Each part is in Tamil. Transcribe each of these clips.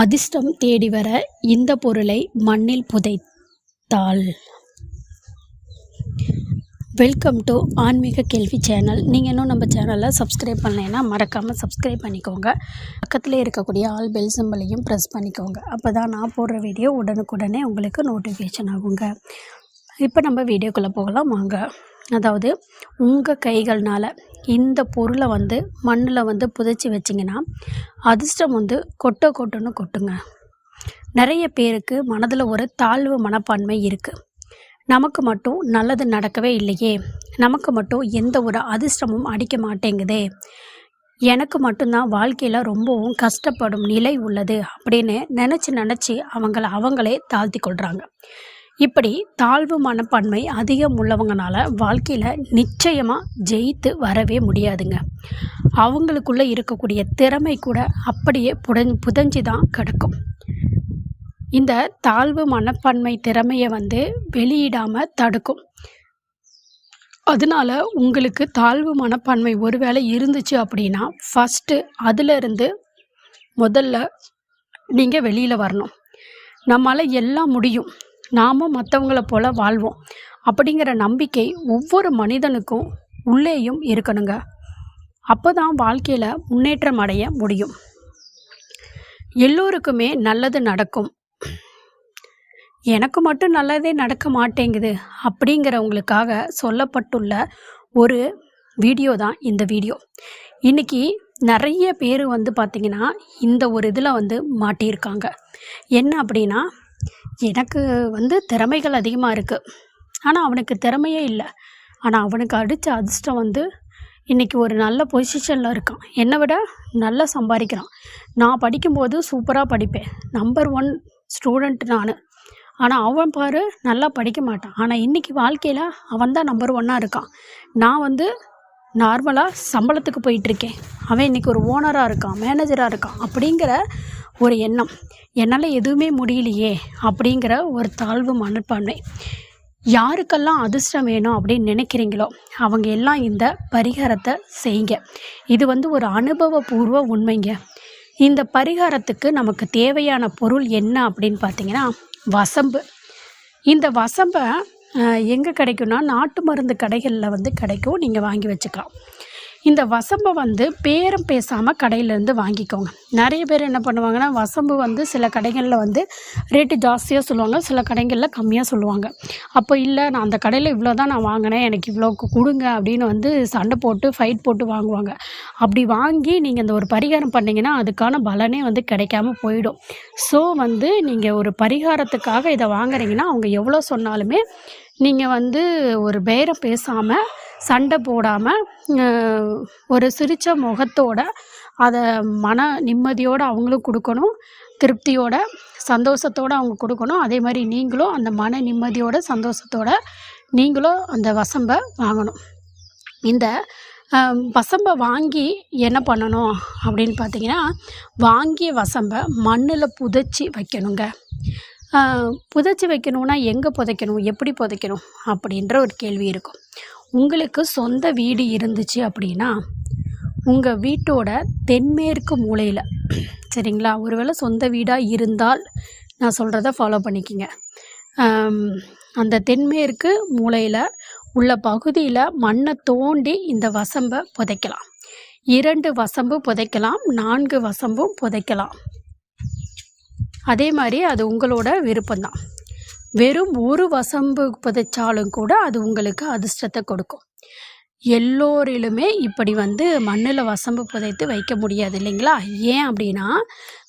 அதிர்ஷ்டம் தேடி வர இந்த பொருளை மண்ணில் புதைத்தால் வெல்கம் டு ஆன்மீக கேள்வி சேனல் நீங்கள் இன்னும் நம்ம சேனலை சப்ஸ்கிரைப் பண்ணலைன்னா மறக்காமல் சப்ஸ்கிரைப் பண்ணிக்கோங்க. பக்கத்தில் இருக்கக்கூடிய ஆல் பெல் சிம்பிளையும் ப்ரெஸ் பண்ணிக்கோங்க. அப்போ தான் நான் போடுற வீடியோ உடனுக்குடனே உங்களுக்கு நோட்டிஃபிகேஷன் ஆகுங்க. இப்போ நம்ம வீடியோக்குள்ளே போகலாம். வாங்க. அதாவது உங்கள் கைகள்னால் இந்த பொருளை வந்து மண்ணில் வந்து புதைச்சி வச்சிங்கன்னா அதிர்ஷ்டம் வந்து கொட்ட கொட்டுன்னு கொட்டுங்க. நிறைய பேருக்கு மனதில் ஒரு தாழ்வு மனப்பான்மை இருக்குது நமக்கு மட்டும் நல்லது நடக்கவே இல்லையே. நமக்கு மட்டும் எந்த ஒரு அதிர்ஷ்டமும் அடிக்க மாட்டேங்குதே. எனக்கு மட்டும்தான் வாழ்க்கையில் ரொம்பவும் கஷ்டப்படும் நிலை உள்ளது அப்படின்னு நினச்சி நினச்சி அவங்கள அவங்களே தாழ்த்தி கொள்கிறாங்க இப்படி தாழ்வு மனப்பான்மை அதிகம் உள்ளவங்கனால வாழ்க்கையில் நிச்சயமாக ஜெயித்து வரவே முடியாதுங்க. அவங்களுக்குள்ளே இருக்கக்கூடிய திறமை கூட அப்படியே புதஞ் புதஞ்சி தான் கிடக்கும். இந்த தாழ்வு மனப்பான்மை திறமையை வந்து வெளியிடாமல் தடுக்கும். அதனால உங்களுக்கு தாழ்வு மனப்பான்மை ஒருவேளை இருந்துச்சு அப்படின்னா ஃபஸ்ட்டு அதிலிருந்து முதல்ல நீங்கள் வெளியில் வரணும். நம்மளால் எல்லாம் முடியும். நாமும் மற்றவங்கள போல வாழ்வோம். அப்படிங்கிற நம்பிக்கை ஒவ்வொரு மனிதனுக்கும் உள்ளேயும் இருக்கணுங்க. அப்போ தான் வாழ்க்கையில் முன்னேற்றம் அடைய முடியும். எல்லோருக்குமே நல்லது நடக்கும். எனக்கு மட்டும் நல்லதே நடக்க மாட்டேங்குது அப்படிங்கிறவங்களுக்காக சொல்லப்பட்டுள்ள ஒரு வீடியோ தான் இந்த வீடியோ. இன்றைக்கி நிறைய பேர் வந்து பார்த்திங்கன்னா இந்த ஒரு இதில் வந்து மாட்டியிருக்காங்க. என்ன அப்படின்னா எனக்கு வந்து திறமைகள் அதிகமாக இருக்குது ஆனால் அவனுக்கு திறமையே இல்லை. ஆனால் அவனுக்கு அடித்த அதிர்ஷ்டம் வந்து இன்றைக்கி ஒரு நல்ல பொசிஷனில் இருக்கான். என்னை விட நல்லா சம்பாதிக்கிறான். நான் படிக்கும்போது சூப்பராக படிப்பேன். நம்பர் ஒன் ஸ்டூடெண்ட் நான். ஆனால் அவன் பாரு நல்லா படிக்க மாட்டான். ஆனால் இன்றைக்கி வாழ்க்கையில் அவன் தான் நம்பர் ஒன்னாக இருக்கான். நான் வந்து நார்மலாக சம்பளத்துக்கு போயிட்டுருக்கேன். அவன் இன்றைக்கி ஒரு ஓனராக இருக்கான் மேனேஜராக இருக்கான் அப்படிங்கிற ஒரு எண்ணம். என்னால் எதுவுமே முடியலையே அப்படிங்கிற ஒரு தாழ்வு மனப்பான்மை. யாருக்கெல்லாம் அதிர்ஷ்டம் வேணும் அப்படின்னு நினைக்கிறீங்களோ அவங்க எல்லாம் இந்த பரிகாரத்தை செய்யுங்க. இது வந்து ஒரு அனுபவபூர்வ உண்மைங்க. இந்த பரிகாரத்துக்கு நமக்கு தேவையான பொருள் என்ன அப்படின்னு பார்த்தீங்கன்னா வசம்பு. இந்த வசம்பை எங்கே கிடைக்கும்னா நாட்டு மருந்து கடைகளில் வந்து கிடைக்கும். நீங்கள் வாங்கி வச்சுக்கலாம். இந்த வசம்பை வந்து பேரம் பேசாமல் கடையிலேருந்து வாங்கிக்கோங்க. நிறைய பேர் என்ன பண்ணுவாங்கன்னா வசம்பு வந்து சில கடைகளில் வந்து ரேட்டு ஜாஸ்தியாக சொல்லுவாங்க சில கடைகளில் கம்மியாக சொல்லுவாங்க. அப்போ இல்லை நான் அந்த கடையில் இவ்வளோ தான் நான் வாங்கினேன் எனக்கு இவ்வளோ கொடுங்க அப்படின்னு வந்து சண்டை போட்டு ஃபைட் போட்டு வாங்குவாங்க. அப்படி வாங்கி நீங்கள் இந்த ஒரு பரிகாரம் பண்ணிங்கன்னா அதுக்கான பலனே வந்து கிடைக்காம போயிடும். ஸோ வந்து நீங்கள் ஒரு பரிகாரத்துக்காக இதை வாங்குறீங்கன்னா அவங்க எவ்வளோ சொன்னாலுமே நீங்கள் வந்து ஒரு பேரம் பேசாமல் சண்டை போடாமல் ஒரு சிரித்த முகத்தோட அதை மன நிம்மதியோடு அவங்களும் கொடுக்கணும் திருப்தியோட சந்தோஷத்தோடு அவங்க கொடுக்கணும். அதே மாதிரி நீங்களும் அந்த மன நிம்மதியோட சந்தோஷத்தோட நீங்களும் அந்த வசம்பை வாங்கணும். இந்த வசம்பை வாங்கி என்ன பண்ணணும் அப்படின்னு பார்த்தீங்கன்னா வாங்கிய வசம்பை மண்ணில் புதைச்சி வைக்கணுங்க. புதைச்சி வைக்கணும்னா எங்கே புதைக்கணும் எப்படி புதைக்கணும் அப்படின்ற ஒரு கேள்வி இருக்கும். உங்களுக்கு சொந்த வீடு இருந்துச்சு அப்படின்னா உங்கள் வீட்டோட தென்மேற்கு மூலையில் சரிங்களா? ஒருவேளை சொந்த வீடாக இருந்தால் நான் சொல்கிறத ஃபாலோ பண்ணிக்கிங்க. அந்த தென்மேற்கு மூலையில் உள்ள பகுதியில் மண்ணை தோண்டி இந்த வசம்பை புதைக்கலாம். இரண்டு வசம்பு புதைக்கலாம் நான்கு வசம்பும் புதைக்கலாம். அதே மாதிரி அது உங்களோட விருப்பம்தான். வெறும் ஒரு வசம்பு புதைச்சாலும் கூட அது உங்களுக்கு அதிர்ஷ்டத்தை கொடுக்கும். எல்லோரிலுமே இப்படி வந்து மண்ணில் வசம்பு புதைத்து வைக்க முடியாது இல்லைங்களா? ஏன் அப்படின்னா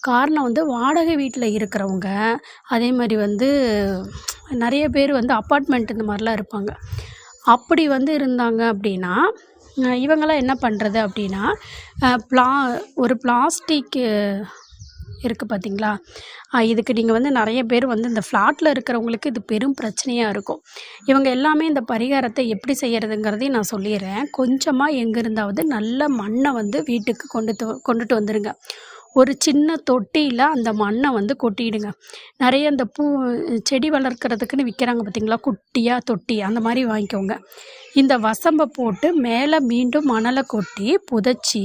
காரணம் வந்து வாடகை வீட்டில் இருக்கிறவங்க அதே மாதிரி வந்து நிறைய பேர் வந்து அப்பார்ட்மெண்ட் இந்த மாதிரிலாம் இருப்பாங்க. அப்படி வந்து இருந்தாங்க அப்படின்னா இவங்கெல்லாம் என்ன பண்ணுறது அப்படின்னா ப்ளா ஒரு பிளாஸ்டிக்கு இருக்குது பார்த்தீங்களா இதுக்கு நீங்கள் வந்து நிறைய பேர் வந்து இந்த ஃப்ளாட்டில் இருக்கிறவங்களுக்கு இது பெரும் பிரச்சனையாக இருக்கும். இவங்க எல்லாமே இந்த பரிகாரத்தை எப்படி செய்கிறதுங்கிறதையும் நான் சொல்லிடுறேன். கொஞ்சமாக எங்கே இருந்தாவது நல்ல மண்ணை வந்து வீட்டுக்கு கொண்டு கொண்டுட்டு வந்துடுங்க ஒரு சின்ன தொட்டியில் அந்த மண்ணை வந்து கொட்டிடுங்க. நிறைய இந்த பூ செடி வளர்க்குறதுக்குன்னு விற்கிறாங்க பார்த்தீங்களா குட்டியாக தொட்டி அந்த மாதிரி வாங்கிக்கோங்க. இந்த வசம்பை போட்டு மேலே மீண்டும் மணலை கொட்டி புதைச்சி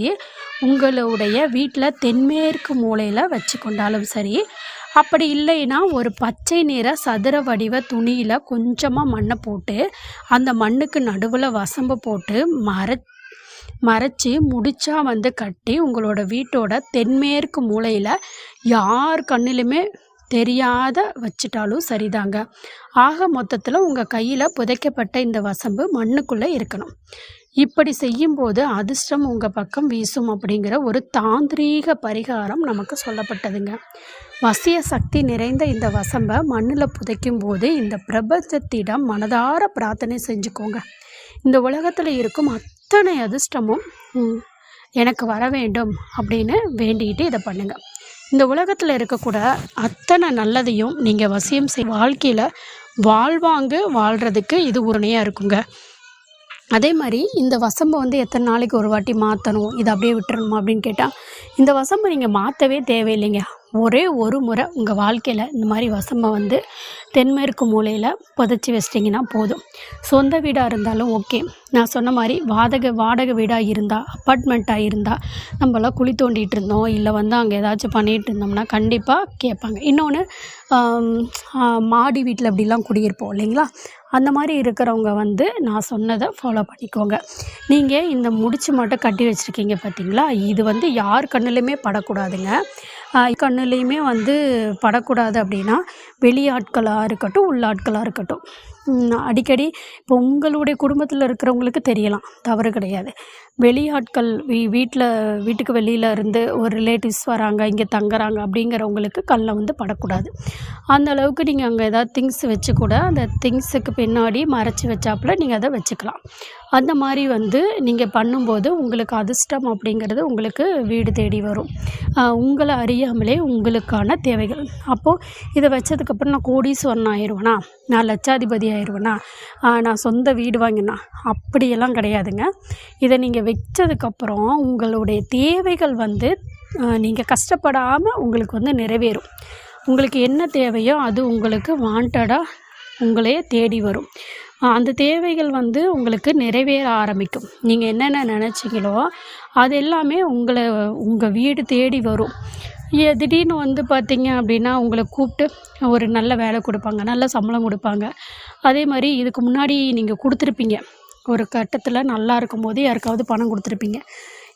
உங்களுடைய வீட்டில் தென்மேற்கு மூலையில் வச்சு கொண்டாலும் சரி அப்படி இல்லைன்னா ஒரு பச்சை நிற சதுர வடிவ துணியில் கொஞ்சமாக மண்ணை போட்டு அந்த மண்ணுக்கு நடுவில் வசம்பை போட்டு மர மறைச்சி முடிச்சா வந்து கட்டி உங்களோட வீட்டோட தென்மேற்கு மூலையில் யார் கண்ணிலுமே தெரியாத வச்சிட்டாலும் சரிதாங்க. ஆக மொத்தத்தில் உங்கள் கையில் புதைக்கப்பட்ட இந்த வசம்பு மண்ணுக்குள்ளே இருக்கணும். இப்படி செய்யும்போது அதிர்ஷ்டம் உங்கள் பக்கம் வீசும் அப்படிங்கிற ஒரு தாந்திரீக பரிகாரம் நமக்கு சொல்லப்பட்டதுங்க. வசிய சக்தி நிறைந்த இந்த வசம்பை மண்ணில் புதைக்கும் போது இந்த பிரபஞ்சத்திடம் மனதார பிரார்த்தனை செஞ்சுக்கோங்க. இந்த உலகத்தில் இருக்கும் அத்தனை அதிர்ஷ்டமும் எனக்கு வர வேண்டும் அப்படின்னு வேண்டிக்கிட்டு இதை பண்ணுங்கள் இந்த உலகத்தில் இருக்கக்கூட அத்தனை நல்லதையும் நீங்கள் வசியம் செய் வாழ்க்கையில் வாழ்வாங்கு வாழ்கிறதுக்கு இது உரணையாக இருக்குங்க. அதே மாதிரி இந்த வசம்பை வந்து எத்தனை நாளைக்கு ஒரு வாட்டி மாற்றணும் இதை அப்படியே விட்டுறணுமா அப்படின்னு கேட்டால் இந்த வசம்பை நீங்கள் மாற்றவே தேவையில்லைங்க. ஒரே ஒரு முறை உங்கள் வாழ்க்கையில் இந்த மாதிரி வசம்பை வந்து தென்மேற்கு மூலையில் புதைச்சி வச்சிட்டிங்கன்னா போதும். சொந்த வீடாக இருந்தாலும் ஓகே. நான் சொன்ன மாதிரி வாடகை வாடகை வீடாக இருந்தால் அப்பார்ட்மெண்ட்டாக இருந்தால் நம்மளாம் குழி தோண்டிகிட்டு இருந்தோம் இல்லை வந்து அங்கே ஏதாச்சும் பண்ணிகிட்டு இருந்தோம்னா கண்டிப்பாக கேட்பாங்க. இன்னொன்று மாடி வீட்டில் அப்படிலாம் குடியிருப்போம் இல்லைங்களா? அந்த மாதிரி இருக்கிறவங்க வந்து நான் சொன்னதை ஃபாலோ பண்ணிக்கோங்க. நீங்கள் இந்த முடிச்சு மட்டும் கட்டி வச்சுருக்கீங்க பார்த்தீங்களா இது வந்து யார் கண்ணுலையுமே படக்கூடாதுங்க. கண்ணுலேயுமே வந்து படக்கூடாது அப்படின்னா வெளியாட்களாக இருக்கட்டும் உள்ளாட்களாக இருக்கட்டும். அடிக்கடி இப்போ உங்களுடைய குடும்பத்தில் இருக்கிறவங்களுக்கு தெரியலாம். தவறு கிடையாது. வெளியாட்கள் வீ வீட்டில் வீட்டுக்கு வெளியில் இருந்து ஒரு ரிலேட்டிவ்ஸ் வராங்க இங்கே தங்குறாங்க அப்படிங்கிறவங்களுக்கு கல்லை வந்து படக்கூடாது. அந்த அளவுக்கு நீங்கள் அங்கே ஏதாவது திங்ஸ் வச்சு கூட அந்த திங்ஸுக்கு பின்னாடி மறைச்சி வச்சாப்புல நீங்கள் அதை வச்சுக்கலாம். அந்த மாதிரி வந்து நீங்கள் பண்ணும்போது உங்களுக்கு அதிர்ஷ்டம் அப்படிங்கிறது உங்களுக்கு வீடு தேடி வரும். உங்களை அறியாமலே உங்களுக்கான தேவைகள். அப்போது இதை வச்சதுக்கப்புறம் நான் கோடீஸ்வரன் ஆயிடுவேனா நான் லட்சாதிபதி ஆயிடுவேனா நான் சொந்த வீடு வாங்கினா? அப்படியெல்லாம் கிடையாதுங்க. இதை நீங்கள் வச்சதுக்கப்புறம் உங்களுடைய தேவைகள் வந்து நீங்கள் கஷ்டப்படாமல் உங்களுக்கு வந்து நிறைவேறும். உங்களுக்கு என்ன தேவையோ அது உங்களுக்கு வாண்டடாக உங்களையே தேடி வரும். அந்த தேவைகள் வந்து உங்களுக்கு நிறைவேற ஆரம்பிக்கும். நீங்கள் என்னென்ன நினச்சிங்களோ அது எல்லாமே உங்களை உங்கள் வீடு தேடி வரும். ஏ- திடீர்னு வந்து பார்த்தீங்க அப்படின்னா உங்களை கூப்பிட்டு ஒரு நல்ல வேலை கொடுப்பாங்க நல்ல சம்பளம் கொடுப்பாங்க. அதே மாதிரி இதுக்கு முன்னாடி நீங்கள் கொடுத்துருப்பீங்க. ஒரு கட்டத்தில் நல்லா இருக்கும்போது யாருக்காவது பணம் கொடுத்துருப்பீங்க.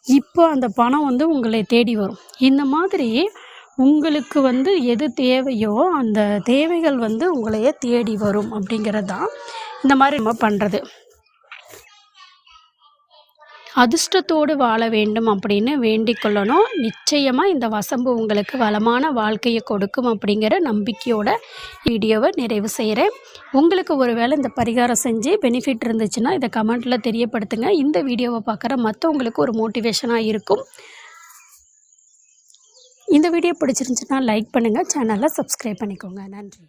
இப்போ அந்த பணம் வந்து உங்களை தேடி வரும். இந்த மாதிரி உங்களுக்கு வந்து எது தேவையோ அந்த தேவைகள் வந்து உங்களையே தேடி வரும் அப்படிங்கிறது தான் இந்த மாதிரி நம்ம பண்ணுறது அதிர்ஷ்டத்தோடு வாழ வேண்டும் அப்படின்னு வேண்டிக் கொள்ளணும். நிச்சயமாக இந்த வசம்பு உங்களுக்கு வளமான வாழ்க்கையை கொடுக்கும் அப்படிங்கிற நம்பிக்கையோட வீடியோவை நிறைவு செய்கிறேன் உங்களுக்கு ஒருவேளை இந்த பரிகாரம் செஞ்சு பெனிஃபிட் இருந்துச்சுன்னா இதை கமெண்ட்டில் தெரியப்படுத்துங்க. இந்த வீடியோவை பார்க்குற மற்றவங்களுக்கு ஒரு மோட்டிவேஷனாக இருக்கும். இந்த வீடியோ பிடிச்சிருந்துச்சுன்னா லைக் பண்ணுங்கள் சேனலை சப்ஸ்கிரைப் பண்ணிக்கோங்க. நன்றி.